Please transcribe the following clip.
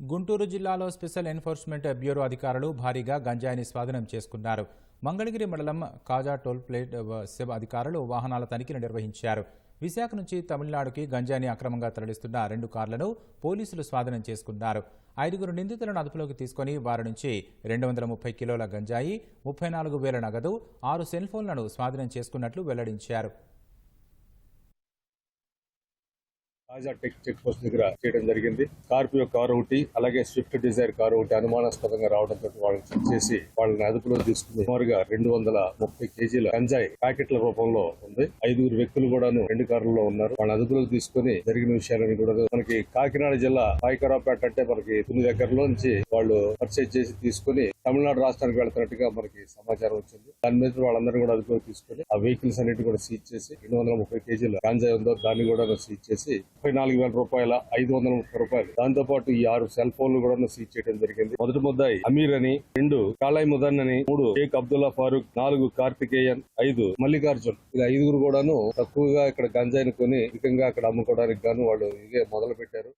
గుంటూరు జిల్లాలో special enforcement bureau అధికారులు భారీగా గంజాయిని స్వాధీనం చేసుకున్నారు. మంగళగిరి మండలం కాజా టోల్ ప్లేట్ సేవ అధికారులు వాహనాల తనిఖీలు నిర్వహించారు. విశాఖ నుంచి తమిళనాడుకి గంజాయిని అక్రమంగా తరలిస్తున్న రెండు కార్లను పోలీసులు స్వాధీనం చేసుకున్నారు. ఐదుగురు నిందితులను అదుపులోకి తీసుకొని వారి నుంచి రెండు వందల ముప్పై కిలోల గంజాయి ముప్పై నాలుగు వేల నగదు ఆరు సెల్ ఫోన్లను స్వాధీనం చేసుకున్నట్లు వెల్లడించారు. తాజా టెక్ చెక్ పోస్ట్ దగ్గర చేయడం జరిగింది. స్కార్పియో కారు ఒకటి అలాగే స్విఫ్ట్ డిజైర్ కారు ఒకటి అనుమానాస్పదంగా రావడంతో వాళ్ళని చెక్ చేసి వాళ్ళని అదుపులో తీసుకుని సుమారుగా రెండు వందల ముప్పై కేజీల గంజాయి ప్యాకెట్ల రూపంలో ఉంది. ఐదుగురు వ్యక్తులు కూడాను రెండు కార్లలో ఉన్నారు. వాళ్ళని అదుపులోకి తీసుకుని జరిగిన విషయాలని కూడా మనకి కాకినాడ జిల్లా పాయకరాపేట అంటే మనకి తుని దగ్గరలో నుంచి వాళ్ళు పర్చేజ్ చేసి తీసుకుని తమిళనాడు రాష్ట్రానికి వెళ్తున్నట్టుగా మనకి సమాచారం వచ్చింది. దాని మీద వాళ్ళందరూ కూడా అదుపులో తీసుకుని ఆ వెహికల్స్ అన్నిటి కూడా సీజ్ చేసి రెండు వందల ముప్పై కేజీల గాంజాయి ఉందో దాన్ని కూడా సీజ్ చేసి ముప్పై నాలుగు వేల రూపాయల ఐదు వందల ముప్పై రూపాయలు. దాంతో పాటు ఈ ఆరు సెల్ ఫోన్లు కూడా సీజ్ చేయడం జరిగింది. మొదటి ముద్దాయి అమీర్ అని రెండు కాలాయ్ ముదన్ అని మూడు షేక్ అబ్దుల్లా ఫారూక్ నాలుగు కార్తికేయన్ ఐదు మల్లికార్జున్. ఇలా ఐదుగురు కూడాను తక్కువగా ఇక్కడ గంజాయిని కొని అధికంగా అక్కడ అమ్ముకోవడానికి గాను వాళ్ళు ఇదే మొదలు పెట్టారు